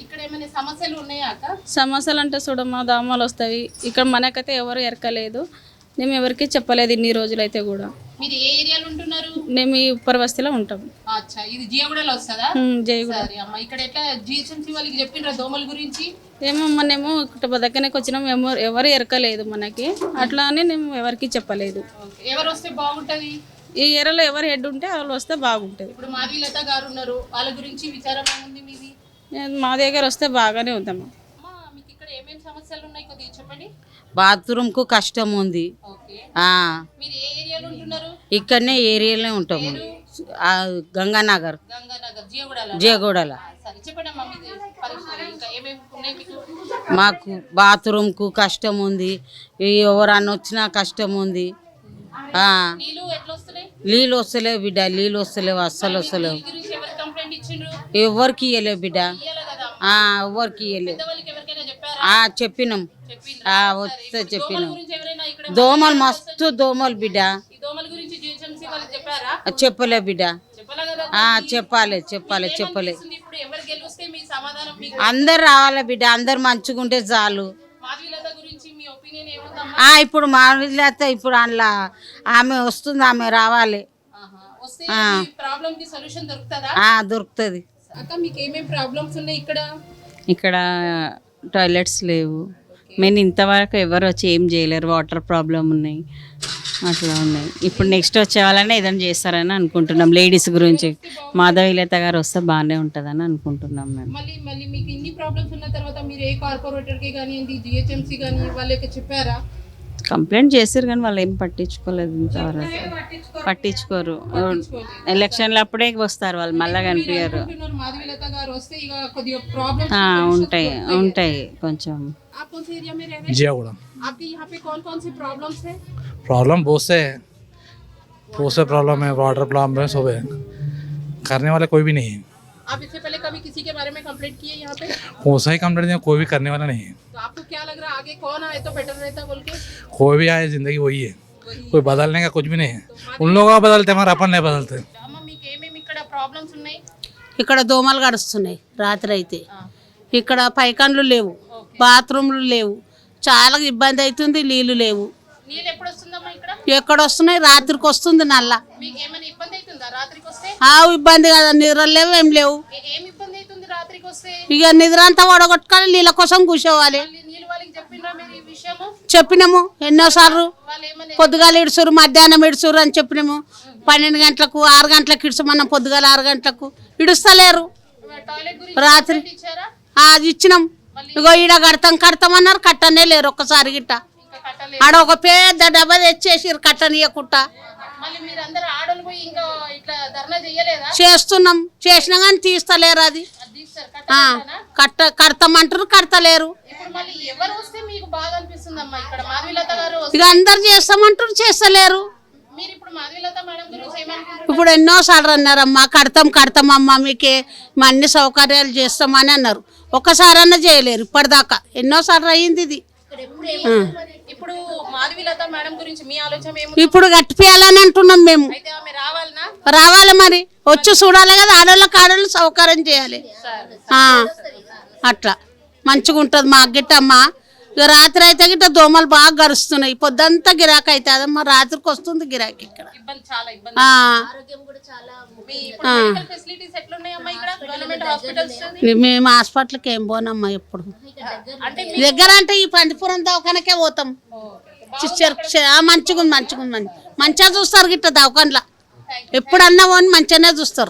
ఇక్కడ ఏమైనా సమస్యలు అంటే చూడమ్మా దోమలు వస్తాయి. ఇక్కడ మనకైతే ఎవరు ఎరకలేదు. మేము ఎవరికి చెప్పలేదు ఇన్ని రోజులైతే కూడా. మీరు ఏ ఏరియాలో ఉంటున్నారు? మేము ఈ ఉప్పర బస్తీలో ఉంటాం. అచ్చా ఇది జియగూడలో వస్తుందా? ఉమ్, జై కూడా సరే అమ్మ ఇక్కడ ఎట్లా జిహెచ్ఎంసీ వాళ్ళకి చెప్పినరా దోమల గురించి? ఏమో మనమేమో ఇక్కడ దగ్గరకి వచ్చినాం ఎవరు ఎవరు ఎరకలేదు మనకి. అట్లా అని మేము ఎవరికి చెప్పలేదు. ఎవరు వస్తే బాగుంటది? ఈ ఏరియాలో ఎవరు హెడ్ ఉంటే వాళ్ళు వస్తే బాగుంటుంది. ఇప్పుడు మాధవీలత గారు ఉన్నారు. వాళ్ళ గురించి విచారం నేను- మా దగ్గర వస్తే బాగానే ఉందమ్మా. అమ్మా మీకు ఇక్కడ ఏమేమి సమస్యలు ఉన్నాయి? కొద్దిగా చెప్పండి. బాత్రూమ్కు కష్టం ఉంది. ఓకే. ఆ, మీరు ఏ ఏరియాలో ఉంటున్నారు? ఇక్కడనే ఏరియాలో ఉంటాము ఆ, గంగానగర్. గంగానగర్ జియగూడలో మీకు? మాకు బాత్రూమ్కు కష్టం ఉంది. ఈ ఎవరన్నా వచ్చినా కష్టం ఉంది. నీళ్ళు వస్తలేవు బిడ్డ నీళ్ళు వస్తలేవు అస్సలు వస్తలేవు ఈ గురించి ఎవరు కంప్లైంట్ ఇచ్చిండ్రు ఎవరికి ఇవ్వలేవు బిడ్డ. ఎవరికి ఇవ్వలేవు చెప్పినాం. వస్తే చెప్పినాం. దోమలు మస్తు దోమలు బిడ్డ. చెప్పలే బిడ్డ. చెప్పాలా చెప్పాలి చెప్పాలి అందరు రావాలి బిడ్డ అందరు మంచిగుంటే చాలు. మాధవీలత గురించి మీ ఒపీనియన్ ఏముందమ్మా? ఆ, ఇప్పుడు మామిడిలేత ఇప్పుడు అందులో ఆమె వస్తుంది ఆమె రావాలి. వస్తే ప్రాబ్లం కి సొల్యూషన్ దొరుకుతుందా? ఆ, దొరుకుతుంది. అక్క మీకు ఏమేమి ప్రాబ్లమ్స్ ఉన్నాయి ఇక్కడ? ఇక్కడ టాయిలెట్స్ లేవు. మేము ఇంతవరకు ఎవరు వచ్చి ఏం చేయలేరు. వాటర్ ప్రాబ్లం ఉన్నాయి. అట్లా ఉన్నాయి. ఇప్పుడు నెక్స్ట్ వచ్చే వాళ్ళనే ఏదైనా చేస్తారని అనుకుంటున్నాం. లేడీస్ గురించి మాధవీలత గారు వస్తే బాగానే ఉంటుందని అనుకుంటున్నాం మేము. మళ్ళీ మళ్ళీ మీకు ఇన్ని ప్రాబ్లమ్స్ ఉన్న తర్వాత మీరు ఏ కార్పొరేటర్కి కానివ్వండి జిహెచ్ఎంసీ కానీ వాళ్ళకి చెప్పారా? కంప్లైంట్ చేసారు కానీ వాళ్ళు ఏం పట్టించుకోలేదు ఇంతవరకు పట్టించుకోరు ఎలక్షన్లు అప్పుడే వస్తారు వాళ్ళు మళ్ళా కనిపించారు అంటున్నారు మాధవీలత గారు వస్తే ఇక కొద్దిగా ప్రాబ్లమ్ ఉంటాయి ఉంటాయి కొంచెం आप कौन से एरिया में रह रहे हैं जियागुड़ा आपके यहाँ पे कौन कौन सी प्रॉब्लम्स है प्रॉब्लम बहुत से है बहुत से प्रॉब्लम है वाटर प्रॉब्लम है सब है करने वाला कोई भी नहीं है आप इससे पहले कभी किसी के बारे में कंप्लेंट किए यहाँ पे वो सही कंप्लेंट कोई भी करने वाला नहीं है तो आपको क्या लग रहा है आगे कौन आए तो बेटर रहता बोल के कोई भी आए जिंदगी वही है कोई बदलने का कुछ भी नहीं है उन लोगों का बदलते हमारे अपन नहीं बदलते అమ్మ మీకు ఏమేమి ఇక్కడ ప్రాబ్లమ్స్ ఉన్నాయి ఇక్కడ దోమలు గడుస్తున్నాయి రాత్రి అయితే ఇక్కడ పైకాన్లు లేవు బాత్రూమ్లు లేవు చాలా ఇబ్బంది అవుతుంది నీళ్లు లేవు నీళ్ళు ఎప్పుడు వస్తుందమ్మా ఇక్కడ ఎక్కడ వస్తున్నాయి రాత్రికి వస్తుంది నల్ల మీకు ఏమైనా ఇబ్బంది అవుతుందా రాత్రికి వస్తే ఆ ఇబ్బంది కదా నిద్ర లేవు ఏం లేవు ఇక నిద్ర అంతా వడగొట్టుకొని నీళ్ళ కోసం కూర్చోవాలి. చెప్పినాము ఎన్నోసార్లు పొద్దుగాల ఇడుచురు మధ్యాహ్నం ఇడుచురు అని చెప్పినాము. పన్నెండు గంటలకు ఆరు గంటలకు ఇడుచమన్నాం పొద్దుగాల ఆరు గంటలకు. ఇడుస్తలేరు. రాత్రి అది ఇచ్చినాం. ఇగో ఈడ కడతాం కడతామన్నారు కట్టనే లేరు ఒక్కసారి గిట్ట. ఆడ ఒక పెద్ద డబ్బా తెచ్చేసిరు కట్టనీయకుండా. చేస్తున్నాం. చేసినా కానీ తీస్తలేరు అది. కట్ట కడతామంటారు కడతలేరు. ఇక అందరు చేస్తామంటారు చేస్తలేరు. ఇప్పుడు ఇప్పుడు ఎన్నోసార్లు అన్నారమ్మా కడతాం కడతామమ్మా మీకే మా అన్ని సౌకర్యాలు చేస్తామని అన్నారు. ఒక్కసారన్నా చేయలేరు ఇప్పటిదాకా. ఎన్నోసార్లు అయ్యింది ఇది. ఇప్పుడు కట్టిపియాలని అంటున్నాం మేము. రావాలి మరి. వచ్చి చూడాలి కదా ఆడోళ్ళకి ఆడోళ్ళు సౌకర్యం చేయాలి. అట్లా. మంచిగా ఉంటుంది మా గిట్టమ్మ ఇక రాత్రి అయితే గిట్ట దోమలు బాగా గరుస్తున్నాయి పొద్దంతా గిరాకీ అవుతుందమ్మా రాత్రికి వస్తుంది గిరాకీ ఇక్కడ. ఇబ్బంది చాలా ఇబ్బంది. ఆ, మీ ఇప్పుడు మెడికల్ ఫెసిలిటీస్ ఎట్లున్నాయమ్మా ఇక్కడ? గవర్నమెంట్ హాస్పిటల్స్ మేము హాస్పిటల్కి ఏం పోనమ్మా ఎప్పుడు. దగ్గర అంటే ఈ పందిపురం దవాఖానకే పోతాం. మంచిగా ఉంది మంచిగా ఉంది మంచిగా చూస్తారు గిట్ట దవాఖానలో. ఎప్పుడన్నా పోని మంచిగానే చూస్తారు.